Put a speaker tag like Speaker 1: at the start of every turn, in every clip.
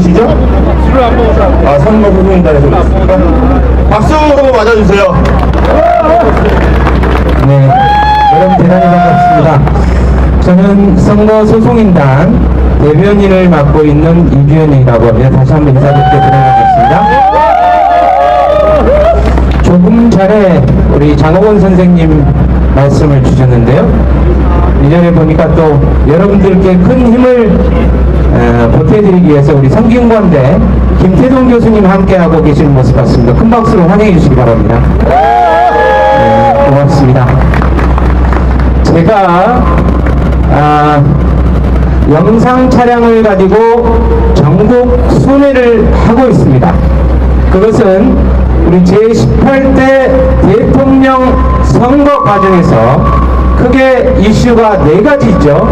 Speaker 1: 시죠?
Speaker 2: 술을 안 먹어서.
Speaker 1: 아, 선거 후보인단에서 오셨습니까? 박수 한번 맞아주세요.
Speaker 3: 네, 여러분 대단히 반갑습니다. 저는 선거 소송인단 대변인을 맡고 있는 이규현이라고 합니다. 다시 한번 인사드리게 드려야겠습니다. 조금 전에 우리 장호건 선생님 말씀을 주셨는데요. 이전에 보니까 또 여러분들께 큰 힘을 어, 보태드리기 위해서 우리 성균관대 김태동 교수님 함께하고 계시는 모습 같습니다. 큰 박수로 환영해 주시기 바랍니다. 네, 고맙습니다. 제가 아, 영상 촬영을 가지고 전국 순회를 하고 있습니다. 그것은 우리 제18대 대통령 선거 과정에서 크게 이슈가 네 가지 있죠.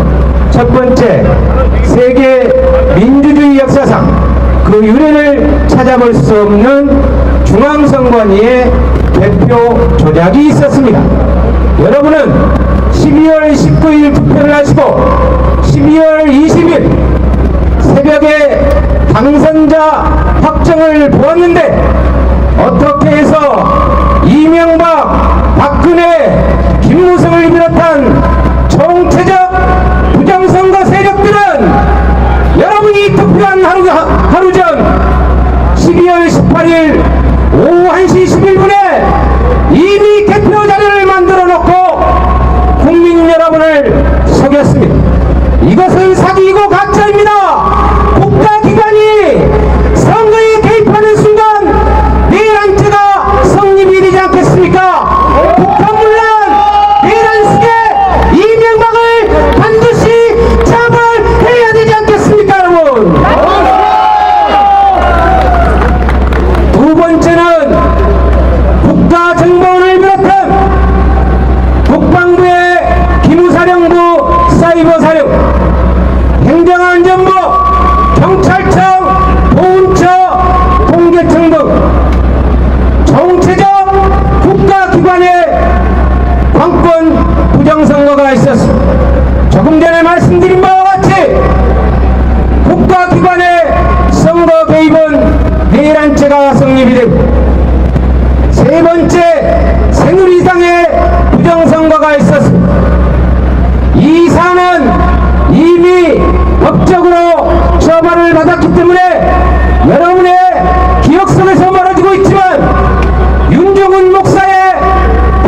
Speaker 3: 첫 번째, 세계 민주주의 역사상 그 유래를 찾아볼 수 없는 중앙선관위의 대표 조작이 있었습니다. 여러분은 12월 19일 투표를 하시고 12월 20일 새벽에 당선자 확정을 보았는데 어떻게 해서 이명박, 박근혜, 김무성을 비롯한 정체적 부정선거 이 투표한 하루, 하루 전 12월 18일 오후 1시 11분에 이미 개표 자료를 만들어 놓고 국민 여러분을 속였습니다. 이것은 사기이고 가짜입니다. 받았기 때문에 여러분의 기억 속에서 멀어지고 있지만 윤종훈 목사의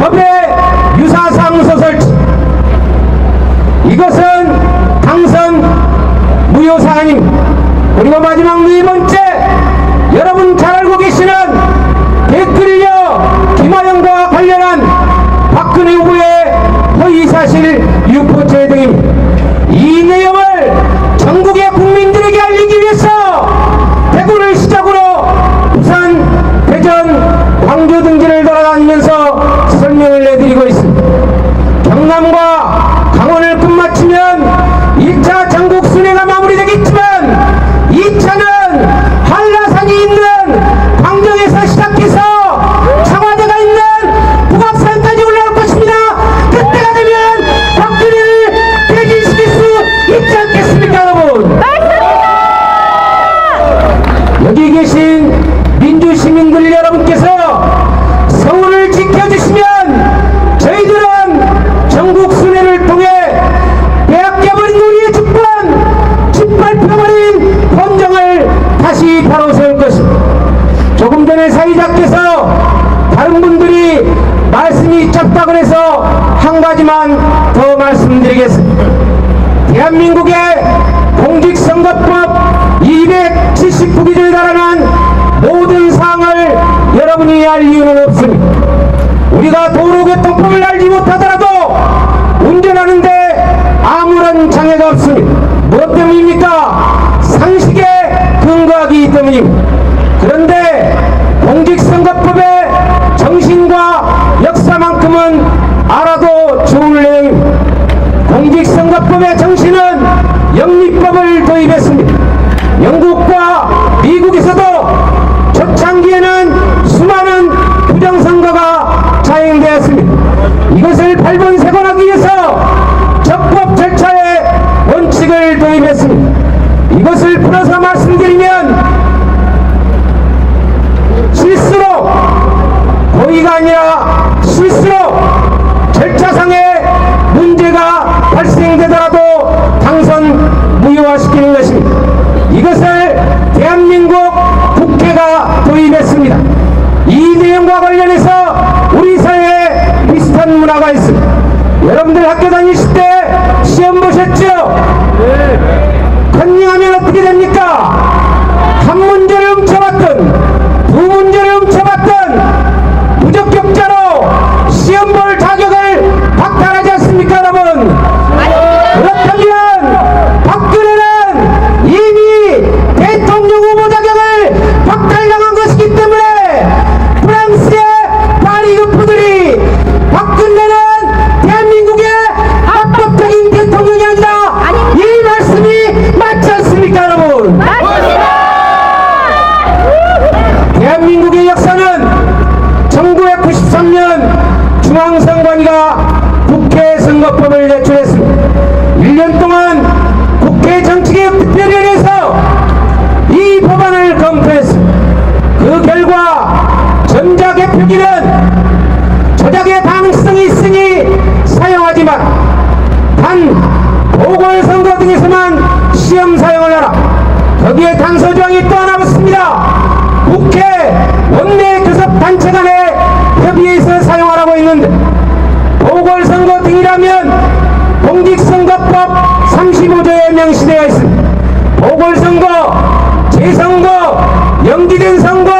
Speaker 3: 법의 유사상 소설집 이것은 당선 무효 사안입니다. 그리고 마지막 네번 영미 입법법을 제출했습니다. 1년 동안 국회 정치개혁 특별위원회에서 이 법안을 검토했습니다. 그 결과 전작의 표기는 조작의 가능성이 있으니 사용하지만 단 보궐선거 등에서만 시험 사용을 하라. 거기에 당서조항이 또 하나 붙습니다. 국회 원내 등이라면 공직선거법 35조에 명시되어 있습니다. 보궐선거, 재선거, 연기된 선거,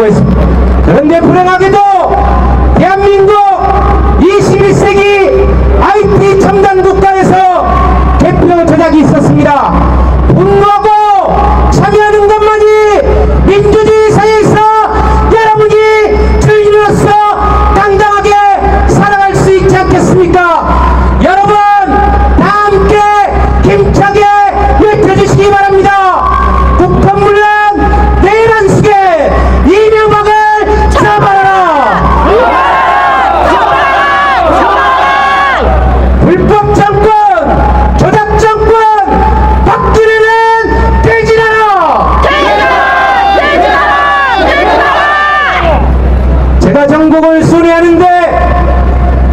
Speaker 3: ወይስ? እንዴት ብለን አገኘ 전국을 순회하는데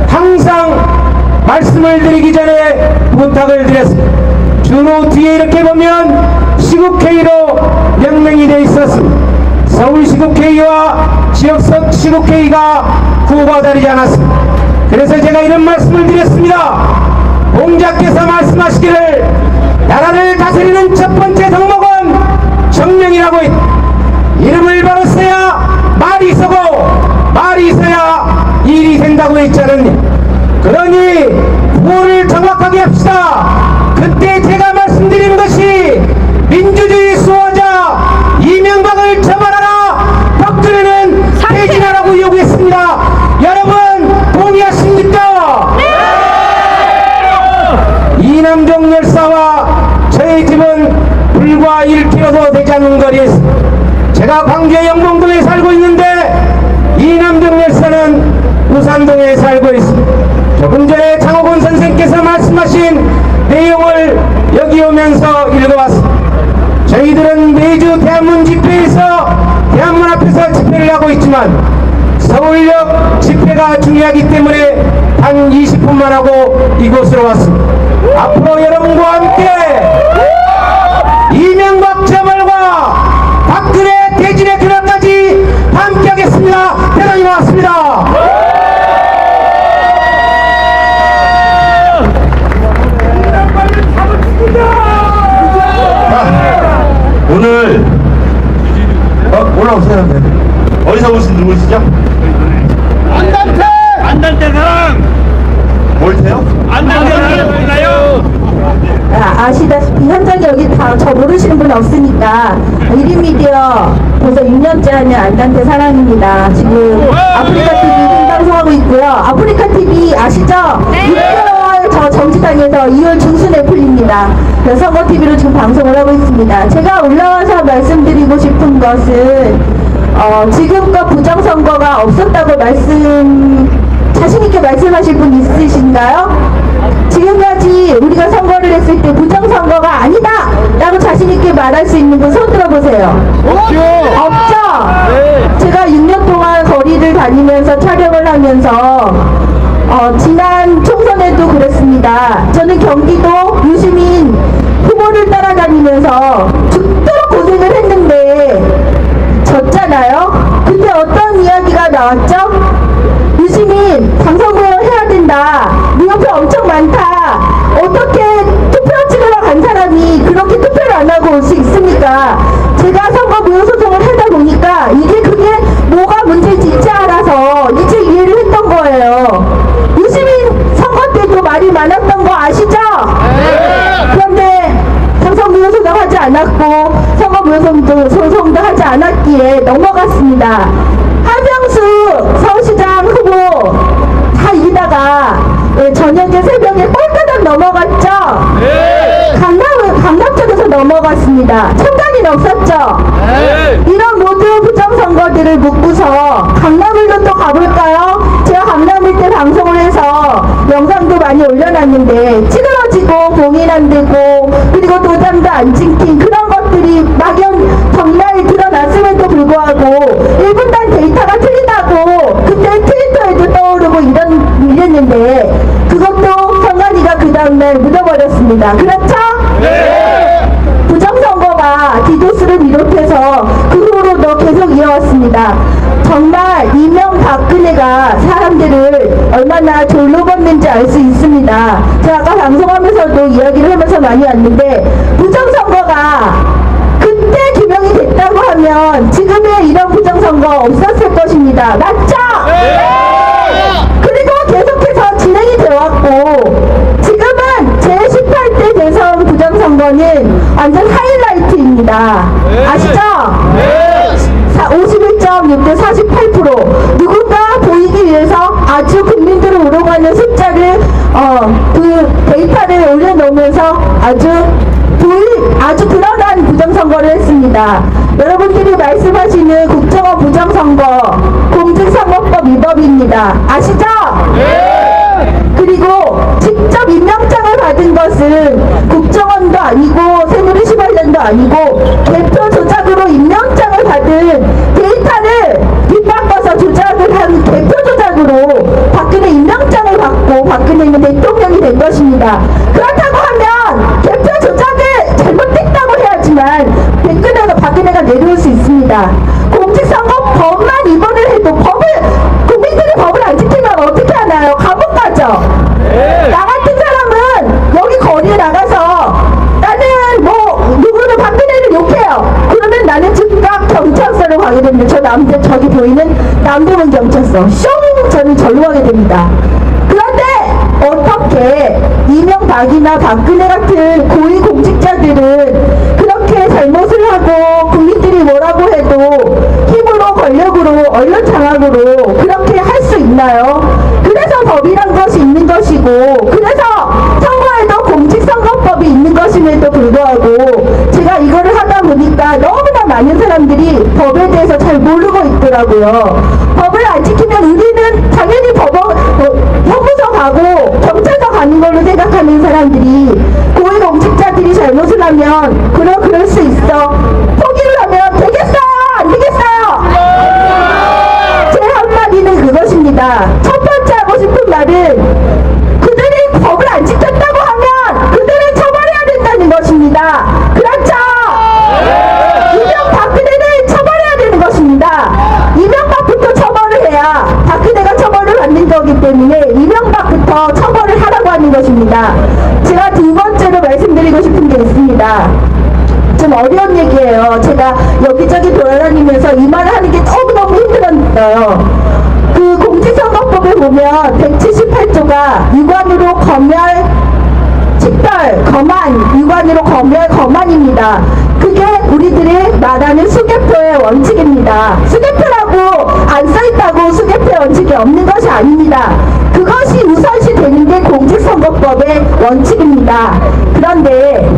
Speaker 3: 항상 말씀을 드리기 전에 부탁을 드렸습니다. 주로 뒤에 이렇게 보면 시국회의로 명명이 되어 있었습니다. 서울시국회의와 지역석 시국회의가 구호받아리지 않았습니다. 그래서 제가 이런 말씀을 드렸습니다. 공자께서 말씀하시기를 나라를 다스리는 첫 번째 덕목은 정명이라고 했다. 이름을 바로 써야 말이 서고 된다고 했지 않았냐 그러니 구호를 정확하게 합시다. 그때 제가 말씀드린 것이 민주주의 수호자 이명박을 처벌하라. 박근혜는 퇴진하라고 요구했습니다. 여러분 동의하십니까? 이남종 열사와 저희 집은 불과 1km도 되지 않는 거리에 있습니다. 제가 광주 영봉동에 살고 있는데 동에 살고 있습니다. 조금 전에 장호곤 선생께서 말씀하신 내용을 여기 오면서 읽어봤습니다. 저희들은 매주 대한문 집회에서 대한문 앞에서 집회를 하고 있지만 서울역 집회가 중요하기 때문에 한 20분만 하고 이곳으로 왔습니다. 앞으로 여러분과 함께 이명박 처벌과 박근혜 퇴진의 그날까지 함께하겠습니다. 대단히 고맙습니다.
Speaker 1: 네. 어디서 오신 누구시죠?
Speaker 2: 안단태! 안단태 사랑!
Speaker 1: 뭘 태요?
Speaker 2: 안단태 사랑 보이나요?
Speaker 4: 아, 아시다시피 현장에 여기 다 저 모르시는 분 없으니까 1인 미디어 벌써 6년째 하는 안단테 사랑입니다. 지금 아프리카 TV 생방송하고 있고요. 아프리카 TV 아시죠? 6개월 저 정치단에서 2월 중순에 풀립니다. 그래서 선거 TV로 지금 방송을 하고 있습니다. 제가 올라와서 말씀드리고 싶은 것은 어, 지금껏 부정선거가 없었다고 말씀 자신 있게 말씀하실 분 있으신가요? 지금까지 우리가 선거를 했을 때 부정선거가 아니다! 라고 자신있게 말할 수 있는 분 손 들어보세요. 없죠? 제가 6년 동안 거리를 다니면서 촬영을 하면서 어, 지난 총선에도 그랬습니다. 저는 경기도 유시민 후보를 따라다니면서 나왔죠? 유시민 당선을 해야 된다. 네 옆에 엄청 많다. 어떻게 투표 찍으러 간 사람이 그렇게 투표를 안 하고 올 수 있습니까? 제가 선거 무효 소송을 하다 보니까 이게 그게 뭐가 문제인지 이제 알아서 이제 이해를 했던 거예요. 유시민 선거 때도 말이 많았던 거 아시죠? 그런데 당선 무효 소송 하지 않았고 선거 무효 소송도, 소송도 하지 않았기에 넘어갔습니다. 넘어갔습니다. 청장이 없었죠? 이런 모든 부정선거들을 묻고서 강남을로 또 가볼까요? 제가 강남일 때 방송을 해서 영상도 많이 올려놨는데 찌그러지고 봉인 안 되고 그리고 도장도 안 찍힌 그런 것들이 막연 정말 드러났음에도 불구하고 1분단 데이터가 틀리다고 그때 트위터에도 떠오르고 이런 이랬는데 그것도 성관이가 그 다음날 묻어버렸습니다. 그렇 이명박근혜가 사람들을 얼마나 졸로 걷는지 알 수 있습니다. 제가 아까 방송하면서도 이야기를 하면서 많이 왔는데 부정선거가 그때 규명이 됐다고 하면 지금의 이런 부정선거 없었을 것입니다. 맞죠? 그리고 계속해서 진행이 되었고 지금은 제18대 대선 부정선거는 완전 하이라이트입니다. 아시죠? 51.6대 48% 1이라는 숫자를 어, 그 데이터를 올려놓으면서 아주 불, 아주 드러난 부정선거를 했습니다. 여러분들이 말씀하시는 국정원 부정선거 공직선거법 위법입니다. 아시죠? 예! 그리고 직접 임명장을 받은 것은 국정원도 아니고 새누리시발련도 아니고 대표 가게 됩니다. 저 남대 저기 보이는 남대문 경찰서. 숑 저는 절로 가게 됩니다. 그런데 어떻게 이명박이나 박근혜 같은 고위 공직자들은 그렇게 잘못을 하고 국민들이 뭐라고 해도 힘으로 권력으로 언론 장악으로 그렇게 할 수 있나요? 그래서 법이란 것이 있는 것이고 그래서 선거에도 공직선거법이 있는 것임에도 불구하고 많은 사람들이 법에 대해서 잘 모르고 있더라고요. 법을 안 지키면 우리는 당연히 법원 어, 형무소 가고 경찰서 가는 걸로 생각하는 사람들이 고위공직자들이 잘못을 하면 그러 그럴 수 있어. 포기를 하면 되겠어요? 안 되겠어요? 제 한마디는 그것입니다 때문에 이명박부터 처벌을 하라고 하는 것입니다. 제가 두 번째로 말씀드리고 싶은 게 있습니다. 좀 어려운 얘기예요. 제가 여기저기 돌아다니면서 이 말을 하는 게 너무너무 힘들었어요. 그 공직선거법에 보면 178조가 유관으로 검열 식별, 거만, 유관으로 검열, 거만입니다. 그게 우리들이 말하는 수개표의 원칙입니다. 수개표라 고 안 써있다고 수개표의 원칙이 없는 것이 아닙니다. 그것이 우선시 되는 게 공직선거법의 원칙입니다. 그런데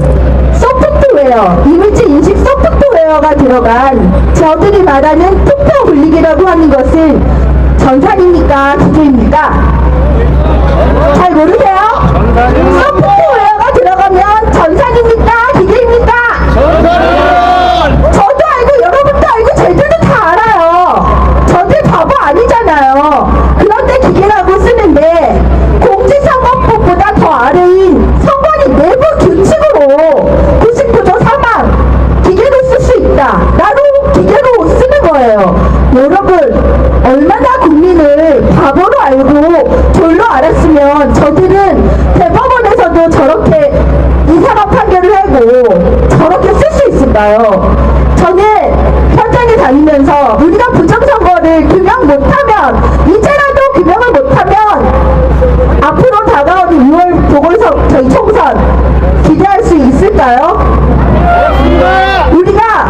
Speaker 4: 소프트웨어, 이미지 인식 소프트웨어가 들어간 저들이 말하는 투표 분리기라고 하는 것은 전산입니까? 기계입니까? 잘 모르세요? 소프트웨어가 들어가면 전산입니까? 기계입니까? 있을까요? 저는 현장에 다니면서 우리가 부정선거를 규명 못하면 이제라도 규명을 못하면 앞으로 다가오는 6월 보궐선 저희 총선 기대할 수 있을까요? 우리가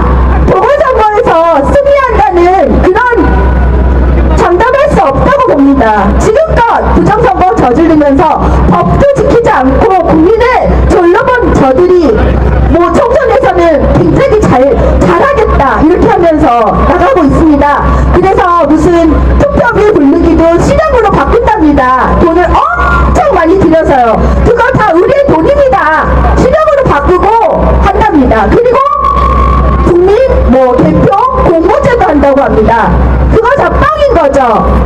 Speaker 4: 보궐선거에서 승리한다는 그런 장담할 수 없다고 봅니다. 지금껏 부정선거 저지르면서 법도 지키지 않고 국민을 졸라본 저들이 뭐 총 선에서는 굉장히 잘 잘하겠다 이렇게 하면서 나가고 있습니다. 그래서 무슨 투표비 부르기도 실형으로 바꾼답니다. 돈을 엄청 많이 들여서요. 그거 다 의뢰 돈입니다. 실형으로 바꾸고 한답니다. 그리고 국민 뭐 대표 공모제도 한다고 합니다. 그거 다 뻥인 거죠.